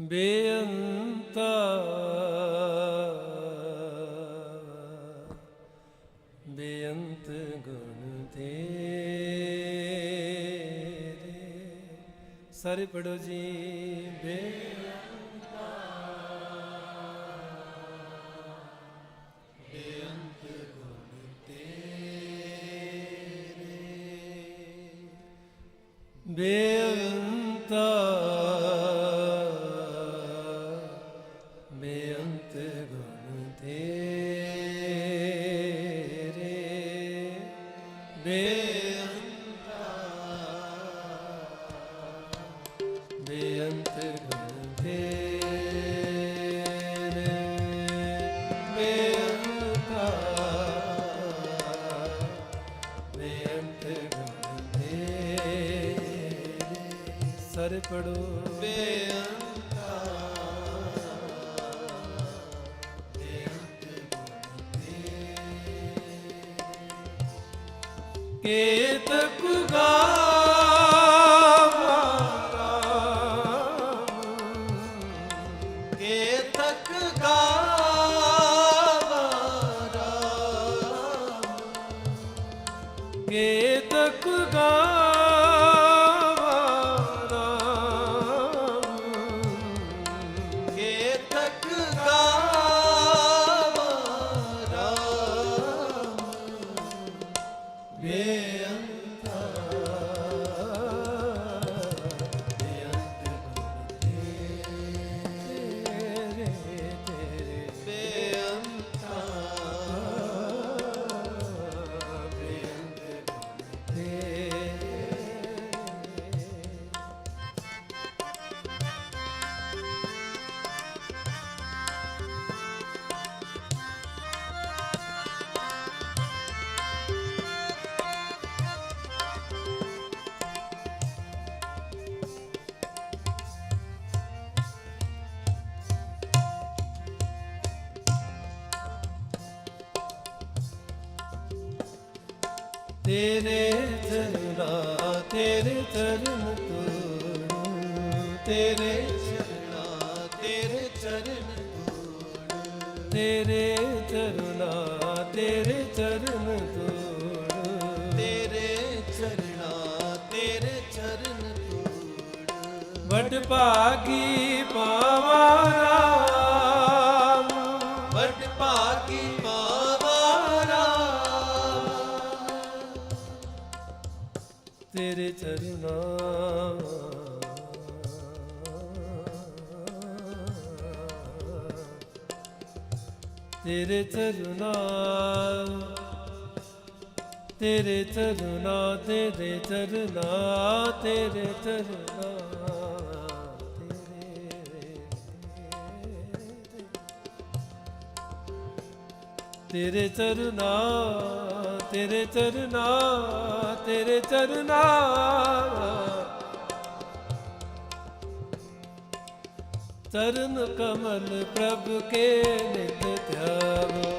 ਬੇਅੰਤ ਬੇਅੰਤ ਗੁਣ ਤੇਰੇ। ਸਾਰੇ ਪੜੋ ਜੀ ਬੇ ਬੇਅੰਤਾ ਸਰ ਪੜੋ ਬੇਅੰਤਾ ਬੇਅੰਤ ਗੁਣ ਦੇ ਕੇਤਕ ਗਾ ਤੇਰੇ ਚਰਨਾ ਤੇਰੇ ਚਰਨ ਤੋੜੂ ਤੇਰੇ ਚਰਨਾ ਤੇਰੇ ਚਰਨ ਧੂੜ ਤੇਰੇ ਚਰਨਾ ਤੇਰੇ ਚਰਨ ਤੋੜੂ ਤੇਰੇ ਚਰਨਾ ਤੇਰੇ ਚਰਨ ਧੂੜ ਵਡ ਭਾਗੀ ਪਾਵਾ ਤਰਨਾ ਤੇਰੇ ਤਰਨਾ ਤੇਰੇ ਤਰਨਾ ਤੇਰੇ ਤਰਨਾ ਤੇਰੇ ਤਰਨਾ ਤੇਰੇ ਚਰਨਾ ਤੇਰੇ ਚਰਨਾ ਤੇਰੇ ਚਰਨਾ ਚਰਨ ਕਮਲ ਪ੍ਰਭ ਕੇ ਨਿਤ ਧਿਆਵੋ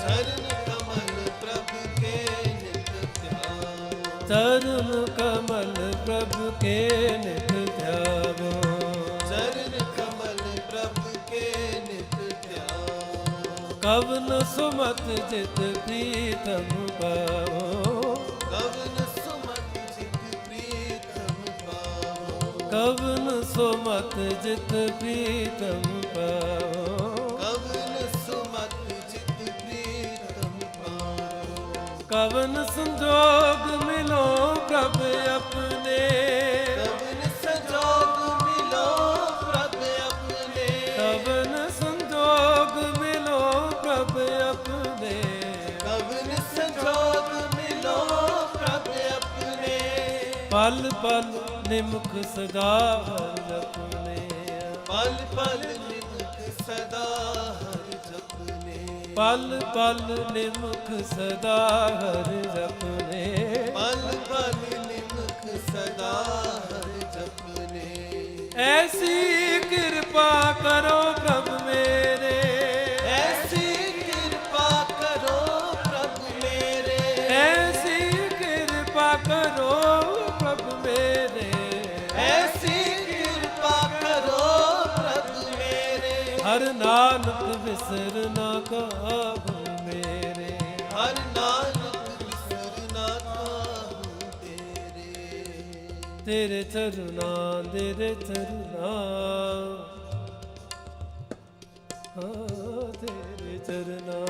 ਚਰਨ ਕਮਲ ਪ੍ਰਭ ਕੇ ਨਿਤ ਧਿਆਵੋ ਚਰਨ ਕਮਲ ਪ੍ਰਭ ਕੇ ਨਿਤ ਧਿਆਵੋ ਚਰਨ ਕਮਲ ਪ੍ਰਭ ਕੇ ਨਿਤ ਧਿਆਵੋ ਕਵਨ ਸੁਮਤ ਜਿਤ ਪ੍ਰੀਤਮ ਪਾਵੋ ਕਵਨ ਸੁਮਤ ਜਿਤ ਪ੍ਰੀਤਮ ਪਾਵੋ ਕਵਨ ਸੁਮਤ ਜਿਤ ਪ੍ਰੀਤਮ ਪਾਵੋ ਕਵਨ ਸੰਜੋਗ ਮਿਲੋ ਪ੍ਰਭ ਆਪਣੇ। ਕਵਨ ਸੰਜੋਗ ਮਿਲੋ ਪ੍ਰਭ ਆਪਣੇ। ਕਵਨ ਸੰਜੋਗ ਮਿਲੋ ਪ੍ਰਭ ਆਪਣੇ। ਕਵਨ ਸੰਜੋਗ ਮਿਲੋ ਪ੍ਰਭ ਆਪਣੇ। ਪਲ ਪਲ ਨਿਮਖ ਸਦਾ ਹਰ ਆਪਣੇ ਪਲ ਪਲ ਨਿਮਕ ਸਦਾ ਹਰ ਜਪਨੇ ਪਲ ਪਲ ਨਿਮਖ ਸਦਾ ਹਰ ਜਪਨੇ ਪਲ ਪਲ ਨਿਮਕ ਸਦਾ ਹਰ ਜਪਨੇ ਐਸੀ ਕਿਰਪਾ ਕਰੋ ਨਾਨਕ ਵਿਸਰ ਨਾ ਕਾਹੂ ਮੇਰੇ ਹਰ ਨਾਨਕ ਵਿਸਰ ਨਾ ਕਾਹੂ ਤੇਰੇ। ਤੇਰੇ ਚਰਨਾਂ ਤੇਰੇ ਚਰਨਾਂ ਤੇਰੇ ਚਰਨਾਂ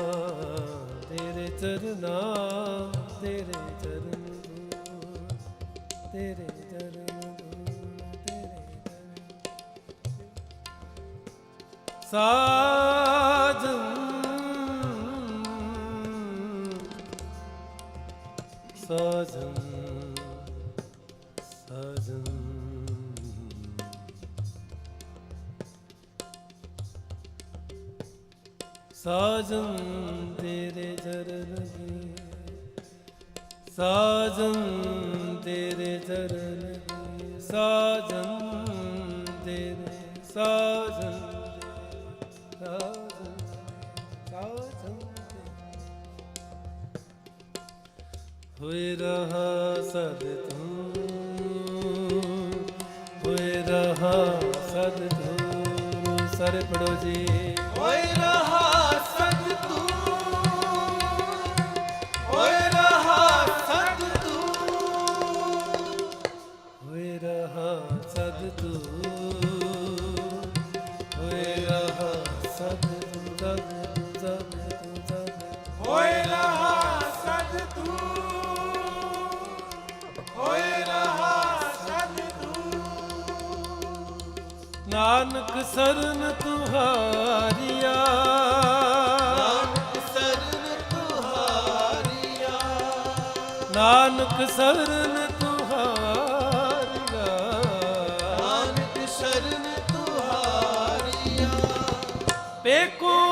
ਤੇਰੇ ਚਰਨਾਂ ਤੇਰੇ ਚਰਨ ਤੇਰੇ ਚਰਨ ਸਾਜਨ। ਸਾਜਨ ਸਾਜਨ। ਸਾਜਨ ਤੇਰੇ ਚਰਨ ਕੀ ਸਾਜਨ ਤੇਰੇ ਚਰਨ ਕੀ ਸਾਜਨ ਤੇਰੇ ਸਾਜਨ ਸਾਜਨ। ਹੋਏ ਰਹਾ ਸਦ ਤੂੰ ਹੋਏ ਰਹਾ ਸਦ ਤੂੰ ਸਾਰੇ ਪੜੋ ਜੀ। ਹੋਏ ਰਹਾ ਨਾਨਕ ਸਰਨ ਤੁਹਾਰੀਆ। ਨਾਨਕ ਸਰਨ ਤੁਹਾਰੀਆ। ਨਾਨਕ ਸਰਨ ਤੁਹਾਰੀਆ। ਨਾਨਕ ਸ਼ਰਨ ਤੁਹਾਰੀਆ। ਪੇਕੋ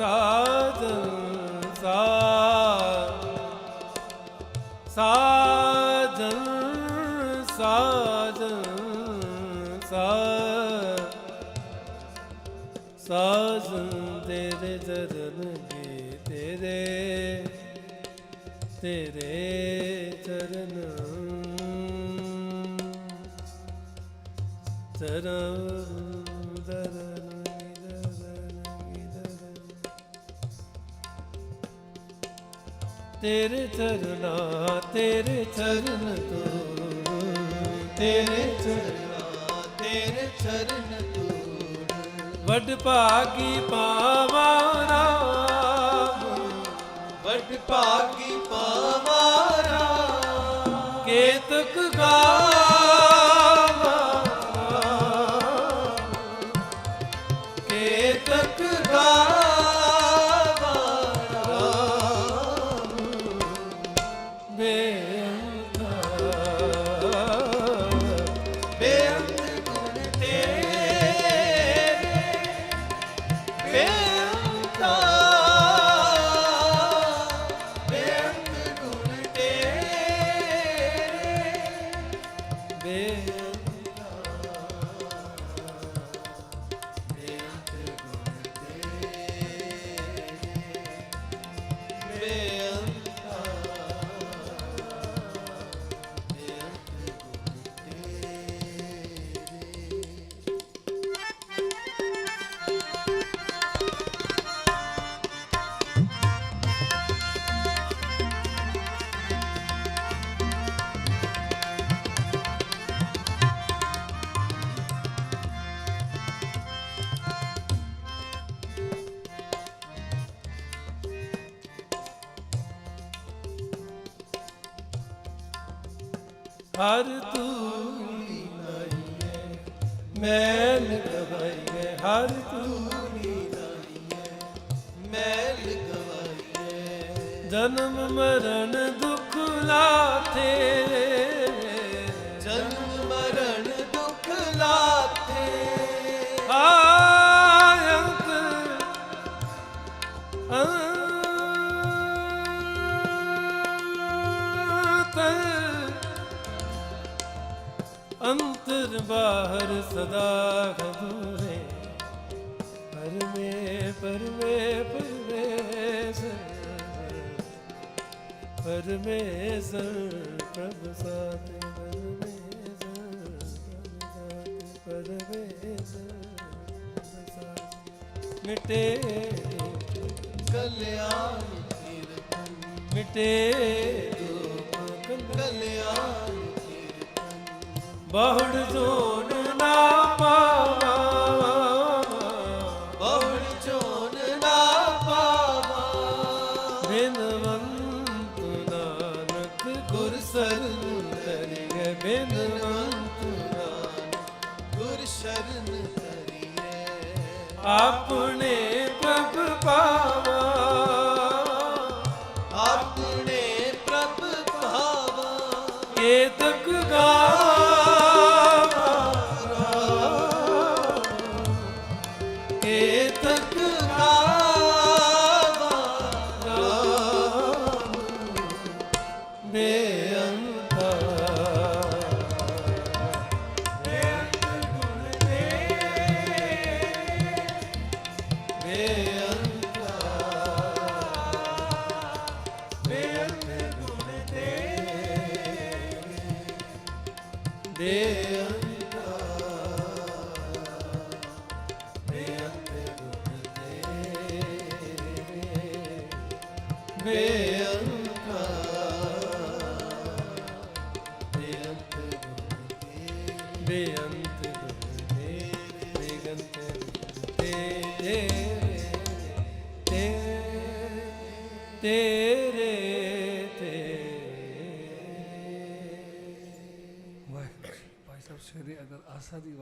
ਸਾਜਨ ਸਾ ਸਾਜਨ ਸਾਜਨ ਸਾਜਨ ਤੇਰੇ ਚਰਨ ਕੀ ਤੇਰੇ ਤੇਰੇ ਚਰਨ। ਚਰਨ ਦਰਨ। ਤੇਰੇ ਚਰਨਾ, ਤੇਰੇ ਚਰਨ ਤੋਂ। ਤੇਰੇ ਚਰਨ ਤੇਰੇ ਚਰਨ ਤੂੜ ਵੱਡ ਭਾਗੀ ਪਾਵਾ ਰਾਮ। ਵੱਡ ਭਾਗੀ ਹਰ ਤੂੰ ਲੀਲਾਈਏ ਮੈਲ ਗਵਾਈਏ ਹਰ ਤੂੰ ਲੀਲਾਈਏ ਮੈਲ ਹੈ ਜਨਮ ਮਰਨ ਦੁਖ ਲਾ ਤੇਰੇ ਬਾਹਰ ਸਦਾ ਖਦੂਰੇ ਪਰਮੇ ਪਰਮੇ ਪਰਮੇਸ਼ਰ ਪਰਮੇਸ਼ਰ ਪ੍ਰਭ ਸਾਤੇ ਮਿਟੇ ਕਲਿਆਣ ਮਿਟੇ ਕਲਿਆਣ બહુડ જોડના ਬੇਅੰਤ ਤੇਰੇ ਬੇਗੰਤ ਤੇਰੇ ਤੇਰੇ ਤੇਰੇ ਵਾਹਿਗੁਰੂ ਭਾਈ ਸਾਹਿਬ ਸ਼ੇਰੇ ਅਗਰ ਆਸਾ ਦੀ